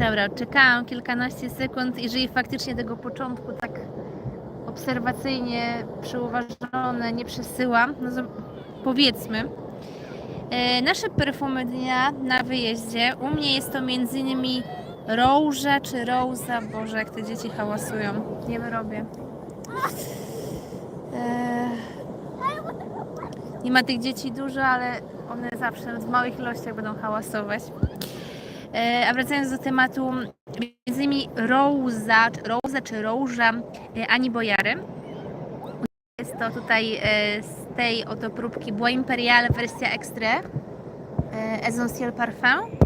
Dobra, czekałam kilkanaście sekund. Jeżeli faktycznie tego początku tak obserwacyjnie przyuważone nie przesyłam, no powiedzmy. E, nasze perfumy dnia na wyjeździe. U mnie jest to m.in. Róża czy Rosa. Boże, jak te dzieci hałasują. Nie wyrobię. E, nie ma tych dzieci dużo, ale one zawsze w małych ilościach będą hałasować. E, A wracając do tematu, między innymi Rosa, Rosa czy Róża e, Ani Bojary. Jest to tutaj e, z tej oto próbki Bois Imperial wersja extra Essentiel Parfum.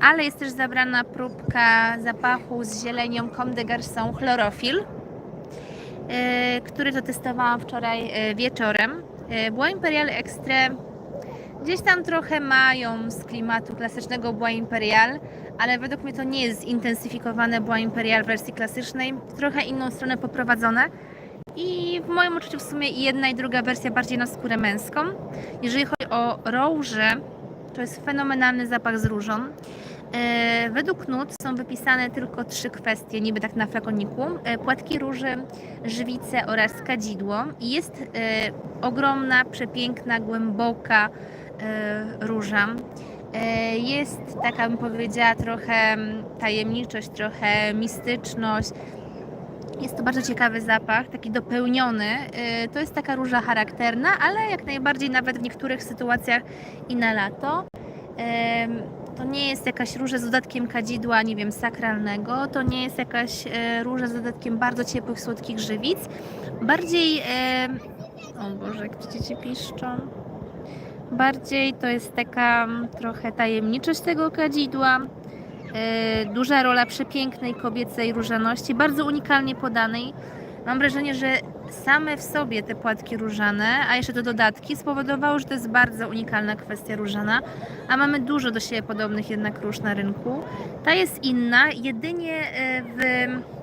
Ale jest też zabrana próbka zapachu z zielenią Comme des Garçons Chlorofil, który to testowałam wczoraj wieczorem. Bois Imperial Extra Gdzieś tam trochę mają z klimatu klasycznego Bois Imperial, ale według mnie to nie jest zintensyfikowane Bois Imperial w wersji klasycznej, trochę inną stronę poprowadzone. I w moim odczuciu w sumie jedna i druga wersja bardziej na skórę męską. Jeżeli chodzi o róże, to jest fenomenalny zapach z różą. E, Według nut są wypisane tylko trzy kwestie, niby tak na flakoniku. E, Płatki róży, żywice oraz kadzidło. I jest e, ogromna, przepiękna, głęboka róża. E, Jest taka, bym powiedziała, trochę tajemniczość, trochę mistyczność. Jest to bardzo ciekawy zapach, taki dopełniony. E, To jest taka róża charakterna, ale jak najbardziej nawet w niektórych sytuacjach i na lato. To nie jest jakaś róża z dodatkiem kadzidła, nie wiem, sakralnego. To nie jest jakaś e, róża z dodatkiem bardzo ciepłych, słodkich żywic. Bardziej. O Boże, jak dzieci piszczą. Bardziej to jest taka mm, trochę tajemniczość tego kadzidła. e, Duża rola przepięknej kobiecej różaności, bardzo unikalnie podanej. Mam wrażenie, że same w sobie te płatki różane, a jeszcze te dodatki spowodowały, że to jest bardzo unikalna kwestia różana, a mamy dużo do siebie podobnych jednak róż na rynku. Ta jest inna, jedynie e, w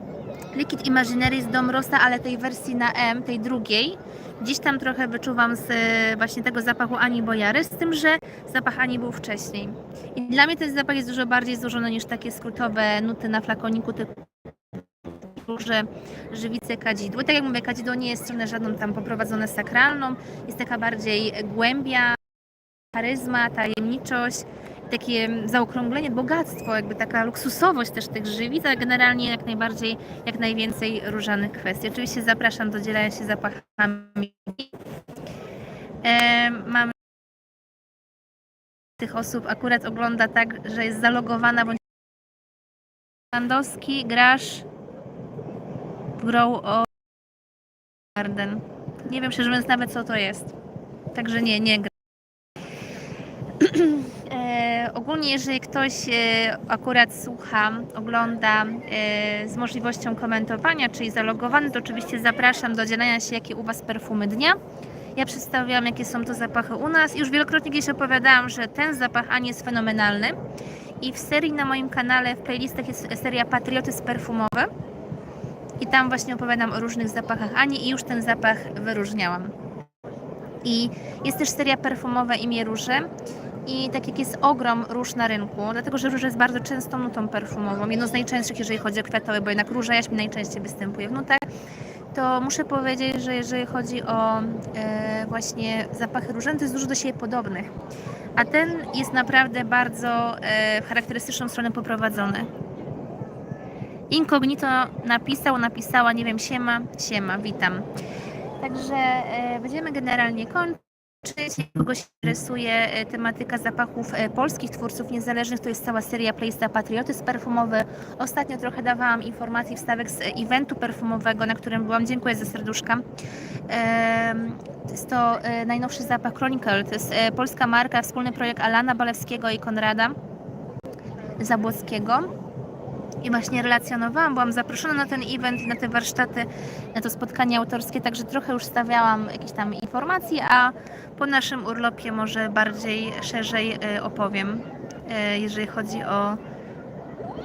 Liquid Imaginaries Dom Rosa, ale tej wersji na M, tej drugiej, gdzieś tam trochę wyczuwam z e, właśnie tego zapachu Ani Bojary, z tym, że zapach Ani był wcześniej. I dla mnie ten zapach jest dużo bardziej złożony niż takie skrótowe nuty na flakoniku typu róże, żywice, kadzidło. Tak jak mówię, kadzidło nie jest stronę żadną tam poprowadzone sakralną, jest taka bardziej głębia, charyzma, tajemniczość, takie zaokrąglenie, bogactwo, jakby taka luksusowość też tych żywic, ale generalnie jak najbardziej, jak najwięcej różanych kwestii. Oczywiście zapraszam do dzielenia się zapachami. E, mamy tych osób akurat ogląda tak, że jest zalogowana bądź Landowski, grasz Grow o Garden. Nie wiem szczerze mówiąc nawet co to jest. Także nie, nie gra. Ogólnie, jeżeli ktoś e, akurat słucha, ogląda e, z możliwością komentowania, czyli zalogowany, to oczywiście zapraszam do dzielenia się, jakie u Was perfumy dnia. Ja przedstawiam, jakie są to zapachy u nas. Już wielokrotnie kiedyś opowiadałam, że ten zapach Ani jest fenomenalny. I w serii na moim kanale, w playlistach jest seria Patriotyzm perfumowy. I tam właśnie opowiadam o różnych zapachach Ani i już ten zapach wyróżniałam. I jest też seria perfumowa imię Róże. I tak jak jest ogrom róż na rynku, dlatego że róża jest bardzo częstą nutą perfumową, jedną z najczęstszych, jeżeli chodzi o kwiatowe, bo jednak róża jaśmin najczęściej występuje w nutach, to muszę powiedzieć, że jeżeli chodzi o e, właśnie zapachy różane, to jest dużo do siebie podobnych. A ten jest naprawdę bardzo e, charakterystyczną stronę poprowadzony. Incognito napisał, napisała, nie wiem, siema, siema, witam. Także e, będziemy generalnie kończyć. Jeśli kogoś interesuje e, tematyka zapachów e, polskich twórców niezależnych, to jest cała seria playlista Patriotyzm perfumowy. Ostatnio trochę dawałam informacji, wstawek z eventu perfumowego, na którym byłam. Dziękuję za serduszka. Jest to e, najnowszy zapach Chronicle. To jest polska marka, wspólny projekt Alana Balewskiego i Konrada Zabłockiego. I właśnie relacjonowałam, byłam zaproszona na ten event, na te warsztaty, na to spotkanie autorskie, także trochę już stawiałam jakieś tam informacje, a po naszym urlopie może bardziej szerzej e, opowiem, e, jeżeli chodzi o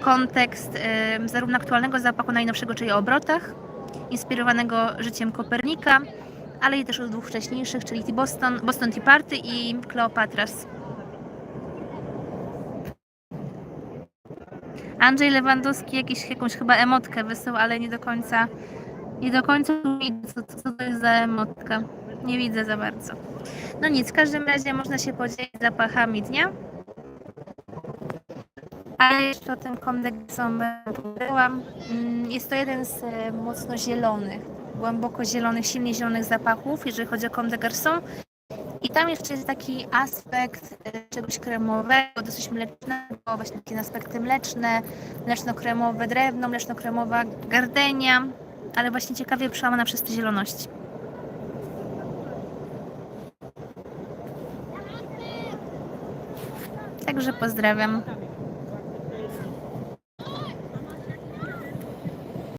kontekst e, zarówno aktualnego zapachu najnowszego, czyli o obrotach, inspirowanego życiem Kopernika, ale i też od dwóch wcześniejszych, czyli Boston, Boston Tea Party i Cleopatras. Andrzej Lewandowski jakiś, jakąś chyba emotkę wysłał, ale nie do końca nie do końca widzę, co, co to jest za emotka. Nie widzę za bardzo. No nic, w każdym razie można się podzielić zapachami dnia. Ale jeszcze o tym kondensum powiedziałam. Mm, Jest to jeden z e, mocno zielonych, głęboko zielonych, silnie zielonych zapachów, jeżeli chodzi o Comme des Garçons. I tam jeszcze jest taki aspekt e, czegoś kremowego, dosyć mlecznego, właśnie takie aspekty mleczne, mleczno-kremowe drewno, mleczno-kremowa gardenia, ale właśnie ciekawie przełamana przez te zieloności. Także pozdrawiam.